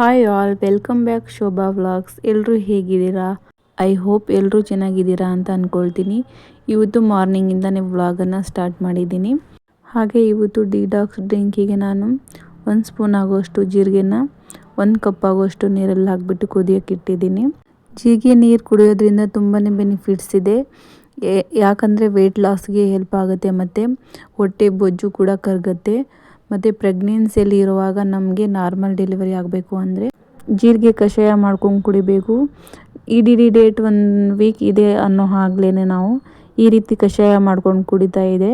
Hi all welcome back Shobha vlogs ಎಲ್ಲರೂ ಹೇಗಿದ್ದೀರಾ? I hope ಎಲ್ಲರೂ ಚೆನ್ನಾಗಿದ್ದೀರಾ ಅಂತ ಅಂದ್ಕೊಳ್ತೀನಿ ಇವತ್ತು ಮಾರ್ನಿಂಗಿಂದನೇ ವ್ಲಾಗನ್ನು ಸ್ಟಾರ್ಟ್ ಮಾಡಿದ್ದೀನಿ. ಹಾಗೆ ಇವತ್ತು ಡಿಡಾಕ್ಸ್ ಡ್ರಿಂಕಿಗೆ ನಾನು ಒಂದು ಸ್ಪೂನ್ ಆಗೋಷ್ಟು ಜೀರಿಗೆನ, ಒಂದು ಕಪ್ ಆಗೋಷ್ಟು ನೀರಲ್ಲಿ ಹಾಕಿಬಿಟ್ಟು ಕುದಿಯೋಕೆ ಇಟ್ಟಿದ್ದೀನಿ. ಜೀರಿಗೆ ನೀರು ಕುಡಿಯೋದ್ರಿಂದ ತುಂಬಾ ಬೆನಿಫಿಟ್ಸ್ ಇದೆ. ಯಾಕಂದರೆ ವೆಯ್ಟ್ ಲಾಸ್ಗೆ ಹೆಲ್ಪ್ ಆಗುತ್ತೆ ಮತ್ತು ಹೊಟ್ಟೆ ಬೊಜ್ಜು ಕೂಡ ಕರಗುತ್ತೆ. ಮತ್ತು ಪ್ರೆಗ್ನೆನ್ಸಿಯಲ್ಲಿ ಇರುವಾಗ ನಮಗೆ ನಾರ್ಮಲ್ ಡೆಲಿವರಿ ಆಗಬೇಕು ಅಂದರೆ ಜೀರಿಗೆ ಕಷಾಯ ಮಾಡ್ಕೊಂಡು ಕುಡಿಬೇಕು. ಈ ಡಿ ಡೇಟ್ ಒಂದು ವೀಕ್ ಇದೆ ಅನ್ನೋ ಆಗ್ಲೇ ನಾವು ಈ ರೀತಿ ಕಷಾಯ ಮಾಡ್ಕೊಂಡು ಕುಡಿತಾ ಇದೆ.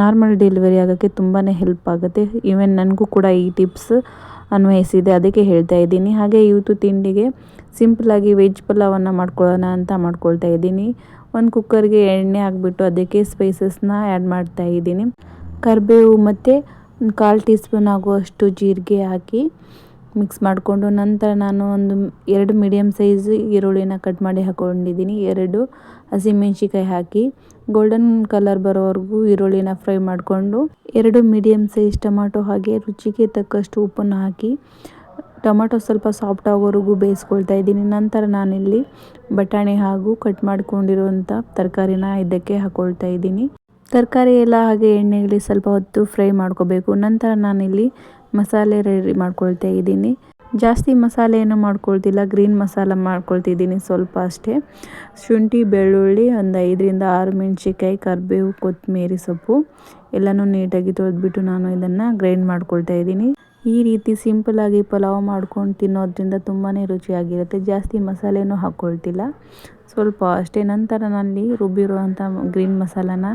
ನಾರ್ಮಲ್ ಡೆಲಿವರಿ ಆಗೋಕ್ಕೆ ತುಂಬಾ ಹೆಲ್ಪ್ ಆಗುತ್ತೆ. ಈವನ್ ನನಗೂ ಕೂಡ ಈ ಟಿಪ್ಸ್ ಅನ್ವಯಿಸಿದೆ, ಅದಕ್ಕೆ ಹೇಳ್ತಾ ಇದ್ದೀನಿ. ಹಾಗೆ ಇವತ್ತು ತಿಂಡಿಗೆ ಸಿಂಪಲಾಗಿ ವೆಜ್ ಪಲಾವನ್ನು ಮಾಡ್ಕೊಳ್ಳೋಣ ಅಂತ ಮಾಡ್ಕೊಳ್ತಾ ಇದ್ದೀನಿ. ಒಂದು ಕುಕ್ಕರ್ಗೆ ಎಣ್ಣೆ ಹಾಕ್ಬಿಟ್ಟು ಅದಕ್ಕೆ ಸ್ಪೈಸಸ್ನ ಆ್ಯಡ್ ಮಾಡ್ತಾ ಇದ್ದೀನಿ. ಕರಿಬೇವು ಮತ್ತು ಕಾಲು ಟೀ ಸ್ಪೂನ್ ಆಗುವಷ್ಟು ಜೀರಿಗೆ ಹಾಕಿ ಮಿಕ್ಸ್ ಮಾಡಿಕೊಂಡು ನಂತರ ನಾನು ಒಂದು ಎರಡು ಮೀಡಿಯಮ್ ಸೈಜ್ ಈರುಳ್ಳಿನ ಕಟ್ ಮಾಡಿ ಹಾಕ್ಕೊಂಡಿದ್ದೀನಿ ಎರಡು ಹಸಿಮೆಣ್ಸಿಕಾಯಿ ಹಾಕಿ ಗೋಲ್ಡನ್ ಕಲರ್ ಬರೋವರೆಗೂ ಈರುಳ್ಳಿನ ಫ್ರೈ ಮಾಡಿಕೊಂಡು ಎರಡು ಮೀಡಿಯಮ್ ಸೈಜ್ ಟೊಮಾಟೊ ಹಾಗೆ ರುಚಿಗೆ ತಕ್ಕಷ್ಟು ಉಪ್ಪನ್ನು ಹಾಕಿ ಟೊಮಾಟೊ ಸ್ವಲ್ಪ ಸಾಫ್ಟ್ ಆಗೋವರೆಗೂ ಬೇಯಿಸ್ಕೊಳ್ತಾ ಇದ್ದೀನಿ. ನಂತರ ನಾನಿಲ್ಲಿ ಬಟಾಣಿ ಹಾಗೂ ಕಟ್ ಮಾಡಿಕೊಂಡಿರುವಂಥ ತರಕಾರಿನ ಇದಕ್ಕೆ ಹಾಕ್ಕೊಳ್ತಾ ಇದ್ದೀನಿ. ತರಕಾರಿ ಎಲ್ಲ ಹಾಗೆ ಎಣ್ಣೆಯಲ್ಲಿ ಸ್ವಲ್ಪ ಹೊತ್ತು ಫ್ರೈ ಮಾಡ್ಕೋಬೇಕು. ನಂತರ ನಾನಿಲ್ಲಿ ಮಸಾಲೆ ರೆಡಿ ಮಾಡ್ಕೊಳ್ತಾ ಇದ್ದೀನಿ. ಜಾಸ್ತಿ ಮಸಾಲೆ ಏನು ಮಾಡ್ಕೊಳ್ತಿಲ್ಲ, ಗ್ರೀನ್ ಮಸಾಲ ಮಾಡ್ಕೊಳ್ತಿದ್ದೀನಿ ಸ್ವಲ್ಪ ಅಷ್ಟೇ. ಶುಂಠಿ, ಬೆಳ್ಳುಳ್ಳಿ ಒಂದು ಐದರಿಂದ ಆರು ಮೆಣಸಿಕಾಯಿ ಕರಿಬೇವು, ಕೊತ್ತಂಬರಿ ಸೊಪ್ಪು ಎಲ್ಲನೂ ನೀಟಾಗಿ ತೊಳೆದ್ಬಿಟ್ಟು ನಾನು ಇದನ್ನು ಗ್ರೈಂಡ್ ಮಾಡ್ಕೊಳ್ತಾ ಇದ್ದೀನಿ. ಈ ರೀತಿ ಸಿಂಪಲಾಗಿ ಪಲಾವ್ ಮಾಡ್ಕೊಂಡು ತಿನ್ನೋದ್ರಿಂದ ತುಂಬಾ ರುಚಿಯಾಗಿರುತ್ತೆ. ಜಾಸ್ತಿ ಮಸಾಲೆನೂ ಹಾಕ್ಕೊಳ್ತಿಲ್ಲ. ಸ್ವಲ್ಪ ಅಷ್ಟೇ. ನಂತರ ನಲ್ಲಿ ರುಬ್ಬಿರುವಂಥ ಗ್ರೀನ್ ಮಸಾಲಾನ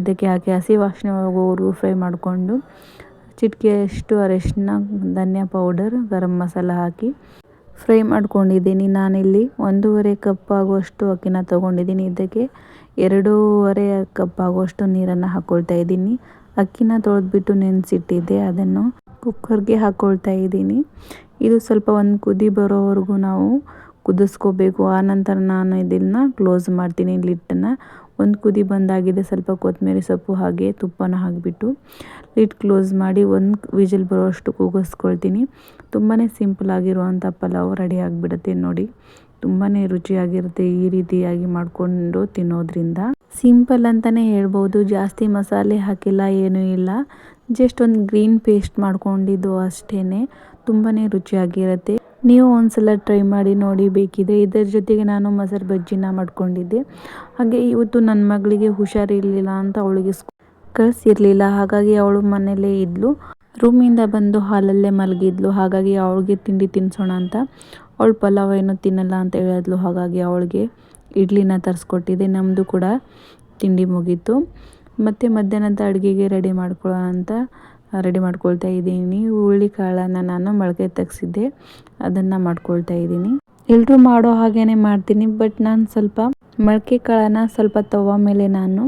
ಇದಕ್ಕೆ ಹಾಕಿ ಹಸಿ ವಾಸನೆ ಹೋಗೋವರೆಗೂ ಫ್ರೈ ಮಾಡಿಕೊಂಡು ಚಿಟಿಕೆಯಷ್ಟು ಅರಿಶಿನ, ಧನಿಯಾ ಪೌಡರ್ ಗರಂ ಮಸಾಲ ಹಾಕಿ ಫ್ರೈ ಮಾಡ್ಕೊಂಡಿದ್ದೀನಿ. ನಾನಿಲ್ಲಿ ಒಂದೂವರೆ ಕಪ್ ಆಗುವಷ್ಟು ಅಕ್ಕಿನ ತೊಗೊಂಡಿದ್ದೀನಿ. ಇದಕ್ಕೆ ಎರಡೂವರೆ ಕಪ್ ಆಗುವಷ್ಟು ನೀರನ್ನು ಹಾಕ್ಕೊಳ್ತಾ ಇದ್ದೀನಿ. ಅಕ್ಕಿನ ತೊಳೆದ್ಬಿಟ್ಟು ನೆನೆಸಿಟ್ಟಿದ್ದೆ, ಅದನ್ನು ಕುಕ್ಕರ್ಗೆ ಹಾಕ್ಕೊಳ್ತಾ ಇದ್ದೀನಿ. ಇದು ಸ್ವಲ್ಪ ಒಂದು ಕುದಿ ಬರೋವರೆಗೂ ನಾವು ಕುದಿಸ್ಕೋಬೇಕು. ಆನಂತರ ನಾನು ಇದನ್ನು ಕ್ಲೋಸ್ ಮಾಡ್ತೀನಿ ಲಿಟ್ಟನ್ನು. ಒಂದು ಕುದಿ ಬಂದಾಗಿದೆ, ಸ್ವಲ್ಪ ಕೊತ್ತಂಬರಿ ಸೊಪ್ಪು ಹಾಗೆ ತುಪ್ಪನ ಹಾಕಿಬಿಟ್ಟು ಲಿಡ್ ಕ್ಲೋಸ್ ಮಾಡಿ ಒಂದು ವಿಜಿಲ್ ಬರೋಷ್ಟು ಕೂಗಿಸ್ಕೊಳ್ತೀನಿ. ತುಂಬಾ ಸಿಂಪಲ್ ಆಗಿರುವಂಥ ಪಲಾವ್ ರೆಡಿ ಆಗಿಬಿಡುತ್ತೆ ನೋಡಿ. ತುಂಬಾ ರುಚಿಯಾಗಿರುತ್ತೆ ಈ ರೀತಿಯಾಗಿ ಮಾಡಿಕೊಂಡು ತಿನ್ನೋದ್ರಿಂದ. ಸಿಂಪಲ್ ಅಂತಲೇ ಹೇಳ್ಬೋದು, ಜಾಸ್ತಿ ಮಸಾಲೆ ಹಾಕಿಲ್ಲ, ಏನೂ ಇಲ್ಲ. ಜಸ್ಟ್ ಒಂದು ಗ್ರೀನ್ ಪೇಸ್ಟ್ ಮಾಡ್ಕೊಂಡಿದ್ದು ಅಷ್ಟೇ ತುಂಬಾ ರುಚಿಯಾಗಿರುತ್ತೆ. ನೀವು ಒಂದ್ಸಲ ಟ್ರೈ ಮಾಡಿ ನೋಡಿ ಬೇಕಿದ್ರೆ ಇದರ ಜೊತೆಗೆ ನಾನು ಮೊಸರು ಬಜ್ಜಿನ ಮಾಡ್ಕೊಂಡಿದ್ದೆ. ಹಾಗೆ ಇವತ್ತು ನನ್ನ ಮಗಳಿಗೆ ಹುಷಾರಿರಲಿಲ್ಲ ಅಂತ ಅವಳಿಗೆ ಕಳಿಸಿರಲಿಲ್ಲ ಹಾಗಾಗಿ ಅವಳು ಮನೇಲೇ ಇದ್ಲು. ರೂಮಿಂದ ಬಂದು ಹಾಲಲ್ಲೇ ಮಲಗಿದ್ಲು. ಹಾಗಾಗಿ ಅವಳಿಗೆ ತಿಂಡಿ ತಿನ್ನಿಸೋಣ ಅಂತ. ಅವಳು ಪಲಾವ್ ಏನು ತಿನ್ನಲ್ಲ ಅಂತ ಹೇಳಿದ್ಲು. ಹಾಗಾಗಿ ಅವಳಿಗೆ ಇಡ್ಲಿನ ತರಿಸ್ಕೊಟ್ಟಿದ್ದೆ. ನಮ್ಮದು ಕೂಡ ತಿಂಡಿ ಮುಗೀತು. ಮತ್ತು ಮಧ್ಯಾಹ್ನದ ಅಡುಗೆಗೆ ರೆಡಿ ಮಾಡ್ಕೊಳ್ಳೋಣ ಅಂತ ರೆಡಿ ಮಾಡ್ಕೊಳ್ತಾ ಇದ್ದೀನಿ. ಹುರುಳಿ ಕಾಳನ್ನು ನಾನು ಮೊಳಕೆ ತೆಗ್ಸಿದ್ದೆ. ಅದನ್ನು ಮಾಡ್ಕೊಳ್ತಾ ಇದ್ದೀನಿ. ಎಲ್ಲರೂ ಮಾಡೋ ಹಾಗೇ ಮಾಡ್ತೀನಿ, ಬಟ್ ನಾನು ಸ್ವಲ್ಪ ಮೊಳಕೆ ಕಾಳನ್ನು ಸ್ವಲ್ಪ ತವ ಮೇಲೆ ನಾನು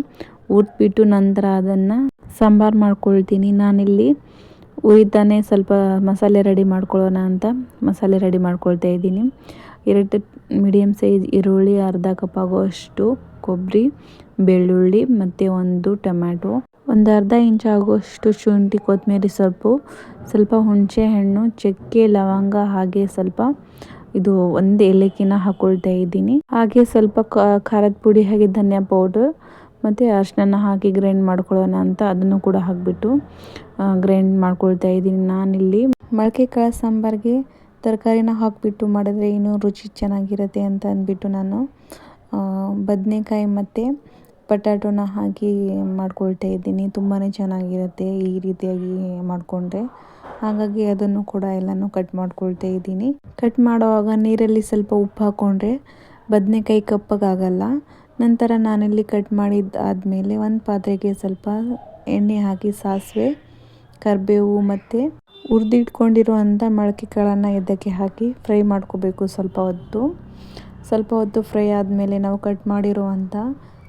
ಉರಿದ್ಬಿಟ್ಟು ನಂತರ ಅದನ್ನು ಸಾಂಬಾರು ಮಾಡ್ಕೊಳ್ತೀನಿ. ನಾನಿಲ್ಲಿ ಉರಿತಾನೆ ಸ್ವಲ್ಪ ಮಸಾಲೆ ರೆಡಿ ಮಾಡ್ಕೊಳ್ಳೋಣ ಅಂತ ಮಸಾಲೆ ರೆಡಿ ಮಾಡ್ಕೊಳ್ತಾ ಇದ್ದೀನಿ. ಎರಡು ಮೀಡಿಯಮ್ ಸೈಜ್ ಈರುಳ್ಳಿ, ಅರ್ಧ ಕಪ್ ಅಷ್ಟು ಕೊಬ್ಬರಿ, ಬೆಳ್ಳುಳ್ಳಿ ಮತ್ತು ಒಂದು ಟೊಮ್ಯಾಟೊ. ಒಂದು ಅರ್ಧ ಇಂಚು ಆಗುವಷ್ಟು ಶುಂಠಿ ಕೊತ್ತಂಬರಿ ಸೊಪ್ಪು, ಸ್ವಲ್ಪ ಹುಣಸೆ ಹಣ್ಣು, ಚಕ್ಕೆ, ಲವಂಗ ಹಾಗೆ ಸ್ವಲ್ಪ ಇದು ಒಂದು ಏಲಕ್ಕಿನ ಹಾಕ್ಕೊಳ್ತಾ ಇದ್ದೀನಿ. ಹಾಗೆ ಸ್ವಲ್ಪ ಖಾರದ ಪುಡಿ ಹಾಗೆ ಧನಿಯಾ ಪೌಡರ್ ಮತ್ತು ಅರ್ಶಿನ ಹಾಕಿ ಗ್ರೈಂಡ್ ಮಾಡ್ಕೊಳ್ಳೋಣ ಅಂತ ಅದನ್ನು ಕೂಡ ಹಾಕಿಬಿಟ್ಟು ಗ್ರೈಂಡ್ ಮಾಡ್ಕೊಳ್ತಾ ಇದ್ದೀನಿ ನಾನಿಲ್ಲಿ. ಮೊಳಕೆ ಕಾಳು ಸಾಂಬಾರಿಗೆ ತರಕಾರಿನ ಹಾಕಿಬಿಟ್ಟು ಮಾಡಿದ್ರೆ ಇನ್ನೂ ರುಚಿ ಚೆನ್ನಾಗಿರುತ್ತೆ ಅಂತ ಅಂದ್ಬಿಟ್ಟು ನಾನು ಬದನೆಕಾಯಿ ಮತ್ತು ಪಟಾಟೋನ ಹಾಕಿ ಮಾಡ್ಕೊಳ್ತಾ ಇದ್ದೀನಿ. ತುಂಬಾ ಚೆನ್ನಾಗಿರುತ್ತೆ ಈ ರೀತಿಯಾಗಿ ಮಾಡಿಕೊಂಡ್ರೆ. ಹಾಗಾಗಿ ಅದನ್ನು ಕೂಡ ಎಲ್ಲನೂ ಕಟ್ ಮಾಡ್ಕೊಳ್ತಾ ಇದ್ದೀನಿ. ಕಟ್ ಮಾಡುವಾಗ ನೀರಲ್ಲಿ ಸ್ವಲ್ಪ ಉಪ್ಪು ಹಾಕ್ಕೊಂಡ್ರೆ ಬದನೆಕಾಯಿ ಕಪ್ಪಗಾಗಲ್ಲ. ನಂತರ ನಾನಿಲ್ಲಿ ಕಟ್ ಮಾಡಿದ್ದು ಆದಮೇಲೆ ಒಂದು ಪಾತ್ರೆಗೆ ಸ್ವಲ್ಪ ಎಣ್ಣೆ ಹಾಕಿ ಸಾಸಿವೆ, ಕರಿಬೇವು ಮತ್ತು ಹುರಿದಿಟ್ಕೊಂಡಿರುವಂಥ ಮೊಳಕೆ ಕಾಳನ್ನು ಇದಕ್ಕೆ ಹಾಕಿ ಫ್ರೈ ಮಾಡ್ಕೋಬೇಕು ಸ್ವಲ್ಪ ಹೊತ್ತು. ಸ್ವಲ್ಪ ಹೊತ್ತು ಫ್ರೈ ಆದಮೇಲೆ ನಾವು ಕಟ್ ಮಾಡಿರುವಂಥ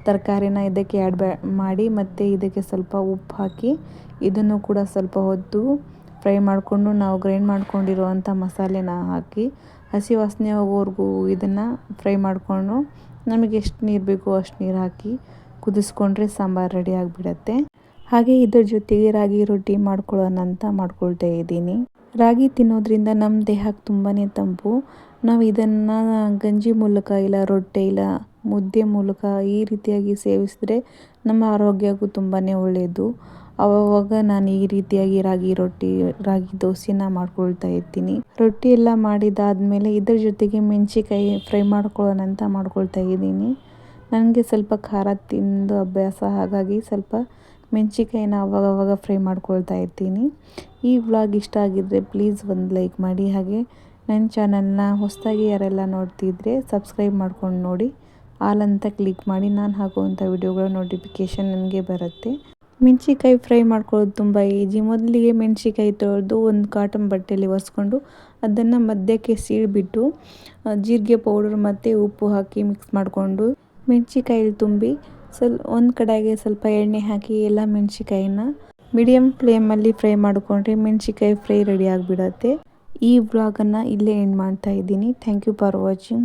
ತರಕಾರಿನ ಇದಕ್ಕೆ ಆ್ಯಡ್ ಮಾಡಿ ಮತ್ತು ಇದಕ್ಕೆ ಸ್ವಲ್ಪ ಉಪ್ಪು ಹಾಕಿ ಇದನ್ನು ಕೂಡ ಸ್ವಲ್ಪ ಹೊತ್ತು ಫ್ರೈ ಮಾಡಿಕೊಂಡು ನಾವು ಗ್ರೈಂಡ್ ಮಾಡ್ಕೊಂಡಿರುವಂಥ ಮಸಾಲೆನ ಹಾಕಿ ಹಸಿ ವಾಸನೆ ಹೋಗೋವರೆಗೂ ಇದನ್ನು ಫ್ರೈ ಮಾಡಿಕೊಂಡು ನಮಗೆ ಎಷ್ಟು ನೀರು ಬೇಕೋ ಅಷ್ಟು ನೀರು ಹಾಕಿ ಕುದಿಸ್ಕೊಂಡ್ರೆ ಸಾಂಬಾರು ರೆಡಿ ಆಗಿಬಿಡತ್ತೆ. ಹಾಗೆ ಇದ್ರ ಜೊತೆಗೆ ರಾಗಿ ರೊಟ್ಟಿ ಮಾಡ್ಕೊಳ್ಳೋಣ ಅಂತ ಮಾಡ್ಕೊಳ್ತಾ ಇದ್ದೀನಿ. ರಾಗಿ ತಿನ್ನೋದ್ರಿಂದ ನಮ್ಮ ದೇಹಕ್ಕೆ ತುಂಬಾ ತಂಪು. ನಾವು ಇದನ್ನು ಗಂಜಿ ಮೂಲಕ ಇಲ್ಲ ರೊಟ್ಟಿ ಇಲ್ಲ ಮುದ್ದೆ ಮೂಲಕ ಈ ರೀತಿಯಾಗಿ ಸೇವಿಸಿದ್ರೆ ನಮ್ಮ ಆರೋಗ್ಯಕ್ಕೂ ತುಂಬಾ ಒಳ್ಳೆಯದು ಆವಾಗ ನಾನು ಈ ರೀತಿಯಾಗಿ ರಾಗಿ ರೊಟ್ಟಿ, ರಾಗಿ ದೋಸೆನ ಮಾಡ್ಕೊಳ್ತಾ ಇರ್ತೀನಿ. ರೊಟ್ಟಿ ಎಲ್ಲ ಮಾಡಿದಾದ್ಮೇಲೆ ಇದ್ರ ಜೊತೆಗೆ ಮೆಣಸಿಕಾಯಿ ಫ್ರೈ ಮಾಡ್ಕೊಳ್ಳೋಣ ಅಂತ ಮಾಡ್ಕೊಳ್ತಾ ಇದ್ದೀನಿ. ನನಗೆ ಸ್ವಲ್ಪ ಖಾರ ತಿಂದು ಅಭ್ಯಾಸ, ಹಾಗಾಗಿ ಸ್ವಲ್ಪ ಮೆಣಸಿಕಾಯಿನ ಅವಾಗವಾಗ ಫ್ರೈ ಮಾಡ್ಕೊಳ್ತಾ ಇರ್ತೀನಿ. ಈ ವ್ಲಾಗ್ ಇಷ್ಟ ಆಗಿದ್ದರೆ ಪ್ಲೀಸ್ ಒಂದು ಲೈಕ್ ಮಾಡಿ, ಹಾಗೆ ನನ್ನ ಚಾನಲ್ನ ಹೊಸದಾಗಿ ಯಾರೆಲ್ಲ ನೋಡ್ತಿದ್ರೆ ಸಬ್ಸ್ಕ್ರೈಬ್ ಮಾಡ್ಕೊಂಡು ನೋಡಿ. ಆಲ್ ಅಂತ ಕ್ಲಿಕ್ ಮಾಡಿ ನಾನು ಹಾಕುವಂಥ ವಿಡಿಯೋಗಳ ನೋಟಿಫಿಕೇಶನ್ ನನಗೆ ಬರುತ್ತೆ. ಮೆಣಸಿಕಾಯಿ ಫ್ರೈ ಮಾಡ್ಕೊಳ್ಳೋದು ತುಂಬ ಈಜಿ ಮೊದಲಿಗೆ ಮೆಣಸಿಕಾಯಿ ತೊಳೆದು ಒಂದು ಕಾಟನ್ ಬಟ್ಟೆಯಲ್ಲಿ ಒರೆಸ್ಕೊಂಡು ಅದನ್ನು ಮಧ್ಯಕ್ಕೆ ಸೀಳ್ಬಿಟ್ಟು ಜೀರಿಗೆ ಪೌಡರ್ ಮತ್ತು ಉಪ್ಪು ಹಾಕಿ ಮಿಕ್ಸ್ ಮಾಡಿಕೊಂಡು ಮೆಣಸಿಕಾಯಲ್ಲಿ ತುಂಬಿ ಸ್ವಲ್ ಒಂದು ಕಡೆಗೆ ಸ್ವಲ್ಪ ಎಣ್ಣೆ ಹಾಕಿ ಎಲ್ಲ ಮೆಣಸಿಕಾಯಿನ ಮೀಡಿಯಮ್ ಫ್ಲೇಮಲ್ಲಿ ಫ್ರೈ ಮಾಡಿಕೊಂಡ್ರೆ ಮೆಣಸಿಕಾಯಿ ಫ್ರೈ ರೆಡಿ ಆಗಿಬಿಡತ್ತೆ. ಈ ವ್ಲಾಗನ್ನು ಇಲ್ಲೇ ಎಂಡ್ ಮಾಡ್ತಾ ಇದ್ದೀನಿ. Thank you for watching